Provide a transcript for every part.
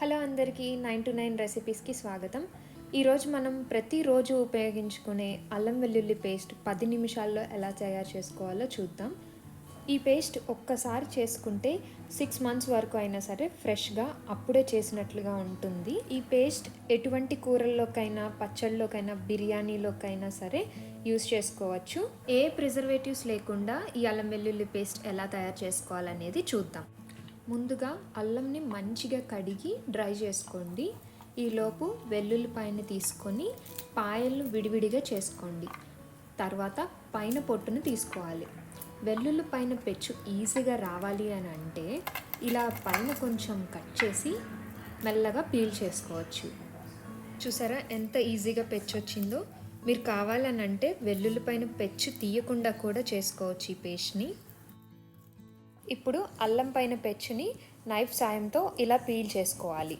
Hello అందరికీ nine to nine రెసిపీస్కి స్వాగతం. ఈరోజు మనం ప్రతిరోజు ఉపయోగించుకునే అల్లం వెల్లుల్లి పేస్ట్ పది నిమిషాల్లో ఎలా తయారు చేసుకోవాలో చూద్దాం. ఈ పేస్ట్ ఒక్కసారి చేసుకుంటే సిక్స్ మంత్స్ వరకు అయినా సరే ఫ్రెష్గా అప్పుడే చేసినట్లుగా ఉంటుంది. ఈ పేస్ట్ ఎటువంటి కూరల్లోకైనా పచ్చళ్ళలోకైనా బిర్యానీలోకైనా సరే యూస్ చేసుకోవచ్చు. ఏ ప్రిజర్వేటివ్స్ లేకుండా ఈ అల్లం వెల్లుల్లి పేస్ట్ ఎలా తయారు చేసుకోవాలనేది చూద్దాం. ముందుగా అల్లంని మంచిగా కడిగి డ్రై చేసుకోండి. ఈలోపు వెల్లుల్లిపాయని తీసుకొని పాయలను విడివిడిగా చేసుకోండి. తర్వాత పైన పొట్టును తీసుకోవాలి. వెల్లుల్లి పైన పెచ్చు ఈజీగా రావాలి అని అంటే ఇలా పైన కొంచెం కట్ చేసి మెల్లగా పీల్ చేసుకోవచ్చు. చూసారా ఎంత ఈజీగా పెచ్చు వచ్చిందో మీరు కావాలని అంటే వెల్లుల్లి పైన పెచ్చు తీయకుండా కూడా చేసుకోవచ్చు ఈ పేస్ట్ని. ఇప్పుడు అల్లం పైన పెచ్చుని నైఫ్ సాయంతో ఇలా పీల్ చేసుకోవాలి.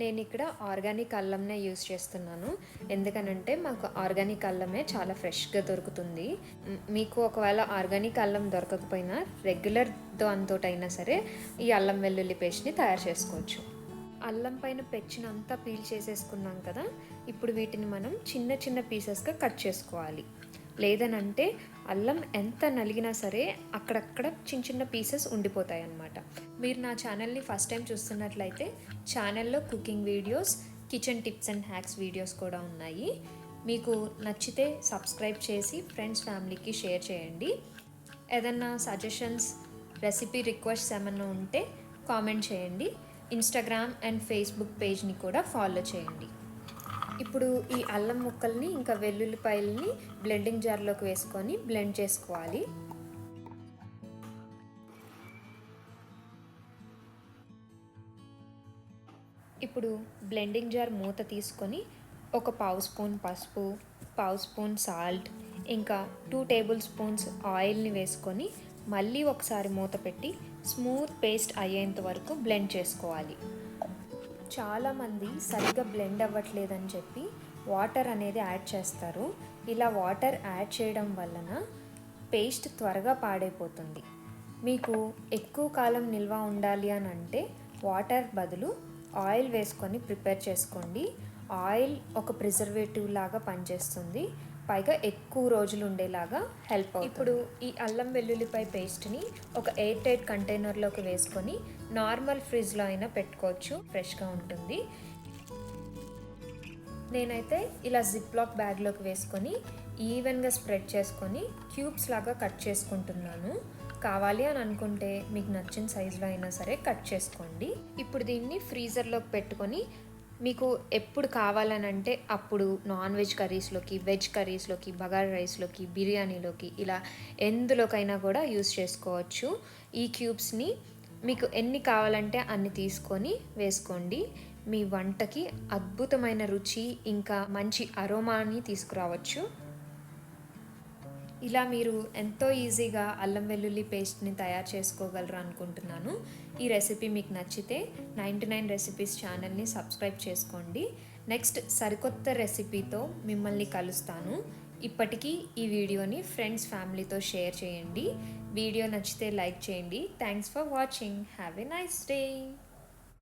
నేను ఇక్కడ ఆర్గానిక్ అల్లంనే యూస్ చేస్తున్నాను. ఎందుకనంటే మాకు ఆర్గానిక్ అల్లమే చాలా ఫ్రెష్గా దొరుకుతుంది. మీకు ఒకవేళ ఆర్గానిక్ అల్లం దొరకకపోయినా రెగ్యులర్ దాంతోటైనా సరే ఈ అల్లం వెల్లుల్లి పేస్ట్ని తయారు చేసుకోవచ్చు. అల్లం పైన పెచ్చినంతా పీల్ చేసేసుకున్నాం కదా ఇప్పుడు వీటిని మనం చిన్న చిన్న పీసెస్గా కట్ చేసుకోవాలి. లేదనంటే అల్లం ఎంత నలిగినా సరే అక్కడక్కడ చిన్న చిన్న పీసెస్ ఉండిపోతాయి అన్నమాట మీరు నా ఛానల్ని ఫస్ట్ టైం చూస్తున్నట్లయితే ఛానల్లో cooking videos kitchen tips and hacks videos కూడా ఉన్నాయి. మీకు నచ్చితే సబ్స్క్రైబ్ చేసి ఫ్రెండ్స్ ఫ్యామిలీకి షేర్ చేయండి. ఏదన్నా సజెషన్స్ రెసిపీ రిక్వెస్ట్స్ ఏమన్నా ఉంటే కామెంట్ చేయండి. ఇన్స్టాగ్రామ్ అండ్ ఫేస్బుక్ పేజ్ని కూడా ఫాలో చేయండి. ఇప్పుడు ఈ అల్లం ముక్కల్ని ఇంకా వెల్లుల్లిపాయల్ని బ్లెండింగ్ జార్లోకి వేసుకొని బ్లెండ్ చేసుకోవాలి. ఇప్పుడు బ్లెండింగ్ జార్ మూత తీసుకొని ఒక పావు స్పూన్ పసుపు పావు స్పూన్ సాల్ట్ ఇంకా టూ టేబుల్ స్పూన్స్ ఆయిల్ని వేసుకొని మళ్ళీ ఒకసారి మూత పెట్టి స్మూత్ పేస్ట్ అయ్యేంత వరకు బ్లెండ్ చేసుకోవాలి. చాలామంది సరిగ్గా బ్లెండ్ అవ్వట్లేదని చెప్పి వాటర్ అనేది యాడ్ చేస్తారు. ఇలా వాటర్ యాడ్ చేయడం వలన పేస్ట్ త్వరగా పాడైపోతుంది. మీకు ఎక్కువ కాలం నిల్వ ఉండాలి అని అంటే వాటర్ బదులు ఆయిల్ వేసుకొని ప్రిపేర్ చేసుకోండి. ఆయిల్ ఒక ప్రిజర్వేటివ్ లాగా పనిచేస్తుంది. పైగా ఎక్కువ రోజులు ఉండేలాగా హెల్ప్ అవుతుంది. ఇప్పుడు ఈ అల్లం వెల్లుల్లిపాయ పేస్ట్ని ఒక ఎయిర్ టైట్ కంటైనర్లోకి వేసుకొని నార్మల్ ఫ్రిడ్జ్లో అయినా పెట్టుకోవచ్చు. ఫ్రెష్గా ఉంటుంది. నేనైతే ఇలా జిప్ లాక్ బ్యాగ్లోకి వేసుకొని ఈవెన్గా స్ప్రెడ్ చేసుకొని క్యూబ్స్ లాగా కట్ చేసుకుంటున్నాను. కావాలి అని అనుకుంటే మీకు నచ్చిన సైజులో అయినా సరే కట్ చేసుకోండి. ఇప్పుడు దీన్ని ఫ్రీజర్లోకి పెట్టుకొని మీకు ఎప్పుడు కావాలనంటే అప్పుడు నాన్ వెజ్ కర్రీస్లోకి వెజ్ కర్రీస్లోకి బగార్ రైస్లోకి బిర్యానీలోకి ఇలా ఎందులోకైనా కూడా యూస్ చేసుకోవచ్చు. ఈ క్యూబ్స్ని మీకు ఎన్ని కావాలంటే అన్ని తీసుకొని వేసుకోండి. మీ వంటకి అద్భుతమైన రుచి ఇంకా మంచి అరోమాని తీసుకురావచ్చు. ఇలా మీరు ఎంతో ఈజీగా అల్లం వెల్లుల్లి పేస్ట్ని తయారు చేసుకోగలరు అనుకుంటున్నాను. ఈ రెసిపీ మీకు నచ్చితే నైంటీ నైన్ రెసిపీస్ ఛానల్ని సబ్స్క్రైబ్ చేసుకోండి. నెక్స్ట్ సరికొత్త రెసిపీతో మిమ్మల్ని కలుస్తాను. ఇప్పటికీ ఈ వీడియోని ఫ్రెండ్స్ ఫ్యామిలీతో షేర్ చేయండి. వీడియో నచ్చితే లైక్ చేయండి. Thanks for watching. Have a nice day.